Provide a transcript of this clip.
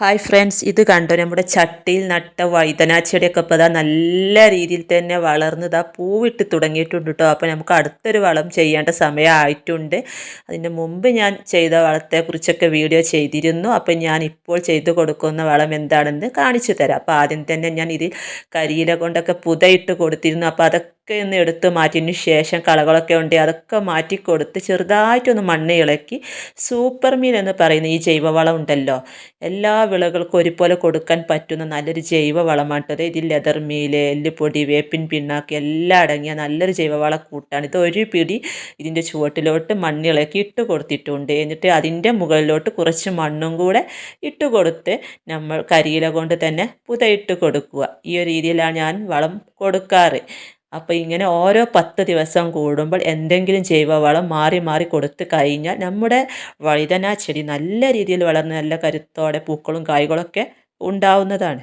Hi friends ഇത് കണ്ടോ? നമ്മുടെ ചട്ടിയിൽ നട്ട വഴുതന ചെടിയൊക്കെ ഇപ്പോൾ ഇതാ നല്ല രീതിയിൽ തന്നെ വളർന്ന് ഇതാ പൂവിട്ട് തുടങ്ങിയിട്ടുണ്ട് കേട്ടോ. അപ്പോൾ നമുക്ക് അടുത്തൊരു വളം ചെയ്യേണ്ട സമയമായിട്ടുണ്ട്. അതിന് മുമ്പ് ഞാൻ ചെയ്ത വളത്തെക്കുറിച്ചൊക്കെ വീഡിയോ ചെയ്തിരുന്നു. അപ്പോൾ ഞാൻ ഇപ്പോൾ ചെയ്തു കൊടുക്കുന്ന വളം എന്താണെന്ന് കാണിച്ചു തരാം. അപ്പോൾ ആദ്യം തന്നെ ഞാൻ ഇതിൽ കരിയില കൊണ്ടൊക്കെ പുതയിട്ട് കൊടുത്തിരുന്നു. അപ്പോൾ അതൊക്കെ ഒന്ന് എടുത്ത് മാറ്റിയതിന് ശേഷം കളകളൊക്കെ ഉണ്ട് അതൊക്കെ മാറ്റി കൊടുത്ത് ചെറുതായിട്ടൊന്ന് മണ്ണ് ഇളക്കി സൂപ്പർ മീൻ എന്ന് പറയുന്ന ഈ ജൈവവളം ഉണ്ടല്ലോ എല്ലാ വിളകൾക്കും ഒരുപോലെ കൊടുക്കാൻ പറ്റുന്ന നല്ലൊരു ജൈവ കേട്ടോ. ഇതിൽ ലെതർ മീൽ എല്ലുപൊടി വേപ്പിൻ പിണ്ണാക്ക് എല്ലാം അടങ്ങിയ നല്ലൊരു ജൈവവള കൂട്ടാണ്. ഇത് ഒരു പിടി ഇതിന്റെ ചുവട്ടിലോട്ട് മണ്ണിളക്കി ഇട്ട് കൊടുത്തിട്ടുണ്ട്. എന്നിട്ട് അതിന്റെ മുകളിലോട്ട് കുറച്ച് മണ്ണും കൂടെ ഇട്ട് കൊടുത്ത് നമ്മൾ കരിയില കൊണ്ട് തന്നെ പുതയിട്ട് കൊടുക്കുക. ഈ ഒരു രീതിയിലാണ് ഞാൻ വളം കൊടുക്കാറ്. അപ്പോൾ ഇങ്ങനെ ഓരോ പത്ത് ദിവസം കൂടുമ്പോൾ എന്തെങ്കിലും ജൈവവളം മാറി മാറി കൊടുത്തു കഴിഞ്ഞാൽ നമ്മുടെ വഴുതന ചെടി നല്ല രീതിയിൽ വളർന്ന് നല്ല കരുത്തോടെ പൂക്കളും കായ്കളൊക്കെ ഉണ്ടാവുന്നതാണ്.